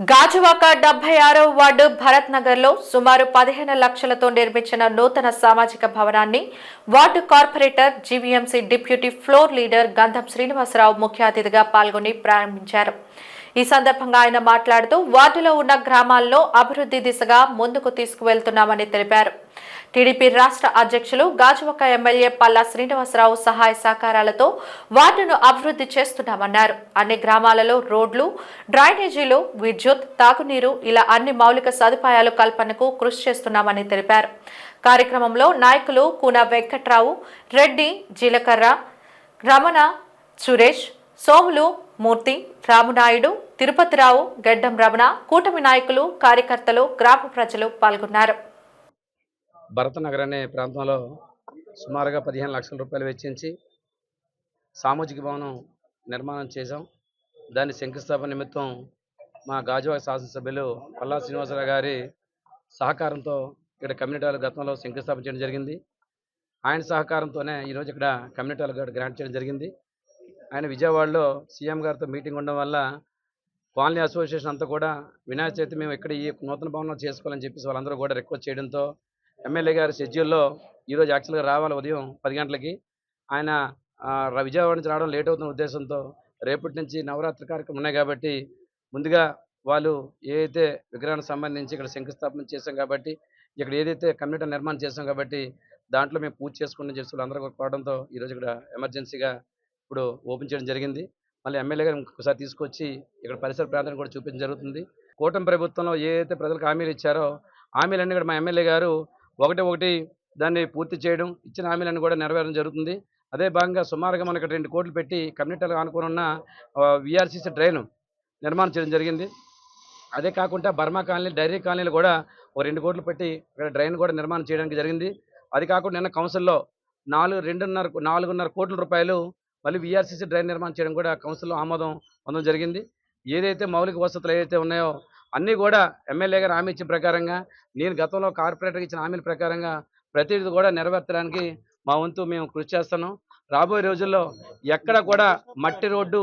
గాజువాక డెబ్బై ఆరో వార్డు భరత్ నగర్లో సుమారు పదిహేను లక్షలతో నిర్మించిన నూతన సామాజిక భవనాన్ని ward corporator GVMC deputy floor leader Gandham Srinivasarao ముఖ్య అతిథిగా పాల్గొని ప్రారంభించారు. ఈ సందర్భంగా ఆయన మాట్లాడుతూ వార్డులో ఉన్న గ్రామాల్లో అభివృద్ధి దిశగా ముందుకు తీసుకువెళ్తున్నామని తెలిపారు. టీడీపీ రాష్ట్ర అధ్యక్షులు గాజువక ఎమ్మెల్యే పల్లా శ్రీనివాసరావు సహాయ సహకారాలతో వార్డును అభివృద్ధి చేస్తున్నామన్నారు. అన్ని గ్రామాలలో రోడ్లు డ్రైనేజీలు విద్యుత్ తాగునీరు ఇలా అన్ని మౌలిక సదుపాయాలు కల్పనకు కృషి చేస్తున్నామని తెలిపారు. కార్యక్రమంలో నాయకులు కూన వెంకట్రావు రెడ్డి జీలకర్ర రమణ సురేష్ సోములు మూర్తి రామునాయుడు తిరుపతిరావు గెడ్డం రమణ కూటమి నాయకులు కార్యకర్తలు గ్రామ ప్రజలు పాల్గొన్నారు. భరతనగర్ అనే ప్రాంతంలో సుమారుగా పదిహేను లక్షల రూపాయలు వెచ్చించి సామాజిక భవనం నిర్మాణం చేశాం. దాని శంకుస్థాపన నిమిత్తం మా గాజువాక శాసనసభ్యులు పల్లా శ్రీనివాసరావు గారి సహకారంతో ఇక్కడ కమ్యూనిటీ హాల్ గతంలో శంకుస్థాపన చేయడం జరిగింది. ఆయన సహకారంతోనే ఈరోజు ఇక్కడ కమ్యూనిటీ హాల్ గ్రాంట్ చేయడం జరిగింది. ఆయన విజయవాడలో సీఎం గారితో మీటింగ్ ఉండడం వల్ల కాలనీ అసోసియేషన్ అంతా కూడా వినాయక చవితి మేము ఇక్కడ ఈ నూతన భవనంలో చేసుకోవాలని చెప్పేసి వాళ్ళందరూ కూడా రిక్వెస్ట్ చేయడంతో ఎమ్మెల్యే గారి షెడ్యూల్లో ఈరోజు యాక్చువల్గా రావాలి ఉదయం పది గంటలకి. ఆయన విజయవాడ నుంచి రావడం లేట్ అవుతున్న ఉద్దేశంతో రేపటి నుంచి నవరాత్రి కార్యక్రమం ఉన్నాయి కాబట్టి ముందుగా వాళ్ళు ఏదైతే విగ్రహానికి సంబంధించి ఇక్కడ శంకుస్థాపన చేశాం కాబట్టి ఇక్కడ ఏదైతే కమ్యూనిటీ నిర్మాణం చేశాం కాబట్టి దాంట్లో మేము పూజ చేసుకుని చేసి వాళ్ళందరూ కూడా కోవడంతో ఈరోజు ఇక్కడ ఎమర్జెన్సీగా ఇప్పుడు ఓపెన్ చేయడం జరిగింది. మళ్ళీ ఎమ్మెల్యే గారు ఇంకొకసారి తీసుకొచ్చి ఇక్కడ పరిసర ప్రాంతాన్ని కూడా చూపించడం జరుగుతుంది. కూటమి ప్రభుత్వంలో ఏదైతే ప్రజలకు హామీలు ఇచ్చారో హామీలన్నీ కూడా మా ఎమ్మెల్యే గారు ఒకటి ఒకటి దాన్ని పూర్తి చేయడం ఇచ్చిన హామీలన్నీ కూడా నెరవేరడం జరుగుతుంది. అదే భాగంగా సుమారుగా మనకి రెండు కోట్లు పెట్టి కమ్యూనిటీలకు ఆనుకుని ఉన్న విఆర్సీసీ డ్రైన్ నిర్మాణం చేయడం జరిగింది. అదే కాకుండా బర్మా కాలనీ డైరీ కాలనీలు కూడా ఓ రెండు కోట్లు పెట్టి ఇక్కడ డ్రైన్ కూడా నిర్మాణం చేయడానికి జరిగింది. అది కాకుండా నిన్న కౌన్సిల్లో నాలుగు రెండున్నర నాలుగున్నర కోట్ల రూపాయలు మళ్ళీ విఆర్సీసీ డ్రైన్ నిర్మాణం చేయడం కూడా కౌన్సిల్లో ఆమోదం పొందడం జరిగింది. ఏదైతే మౌలిక వసతులు ఏదైతే ఉన్నాయో అన్నీ కూడా ఎమ్మెల్యే గారు హామీ ఇచ్చిన ప్రకారంగా నేను గతంలో కార్పొరేటర్కి ఇచ్చిన హామీల ప్రకారంగా ప్రతిదీ కూడా నెరవేర్చడానికి మా వంతు మేము కృషి చేస్తున్నాం. రాబోయే రోజుల్లో ఎక్కడ కూడా మట్టి రోడ్డు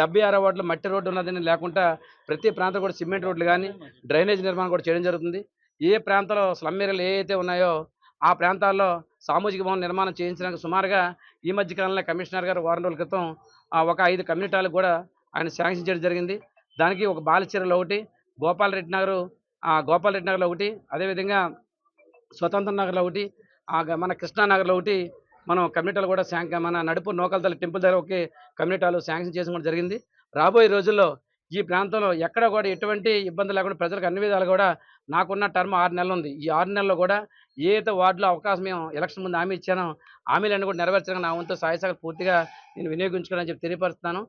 డెబ్బై ఆరో వార్డులో మట్టి రోడ్డు ఉన్నదని లేకుండా ప్రతి ప్రాంతం కూడా సిమెంట్ రోడ్లు కానీ డ్రైనేజ్ నిర్మాణం కూడా చేయడం జరుగుతుంది. ఏ ప్రాంతంలో స్లమ్ ఏరియాలు ఏ ఉన్నాయో ఆ ప్రాంతాల్లో సామాజిక భవన నిర్మాణం చేయించడానికి సుమారుగా ఈ మధ్య కాలంలో కమిషనర్ గారు వారం రోజుల క్రితం ఒక ఐదు కమ్యూనిటీలు కూడా ఆయన శాంక్షన్ చేయడం జరిగింది. దానికి ఒక బాలచీరలో ఒకటి గోపాల్ రెడ్డి నగర్ గోపాల్ రెడ్డి నగర్లో ఒకటి అదేవిధంగా స్వతంత్ర నగర్లో ఒకటి ఆ మన కృష్ణానగర్లో ఒకటి మనం కమ్యూనిటీలు కూడా శాంక్ మన నడుపు నోకల టెంపుల్ దగ్గర ఒకే కమ్యూనిటీలు శాంక్షన్ చేసిన కూడా జరిగింది. రాబోయే రోజుల్లో ఈ ప్రాంతంలో ఎక్కడ కూడా ఎటువంటి ఇబ్బంది లేకుండా ప్రజలకు అన్ని విధాలు కూడా నాకున్న టర్మ్ ఆరు నెలలు ఉంది. ఈ ఆరు నెలల్లో కూడా ఏదో వార్డులో అవకాశం మేము ఎలక్షన్ ముందు హామీ ఇచ్చానో హామీలన్నీ కూడా నెరవేర్చడానికి నా వంతు సహాయ పూర్తిగా నేను వినియోగించుకోవాలని చెప్పి తెలియపరుస్తున్నాను.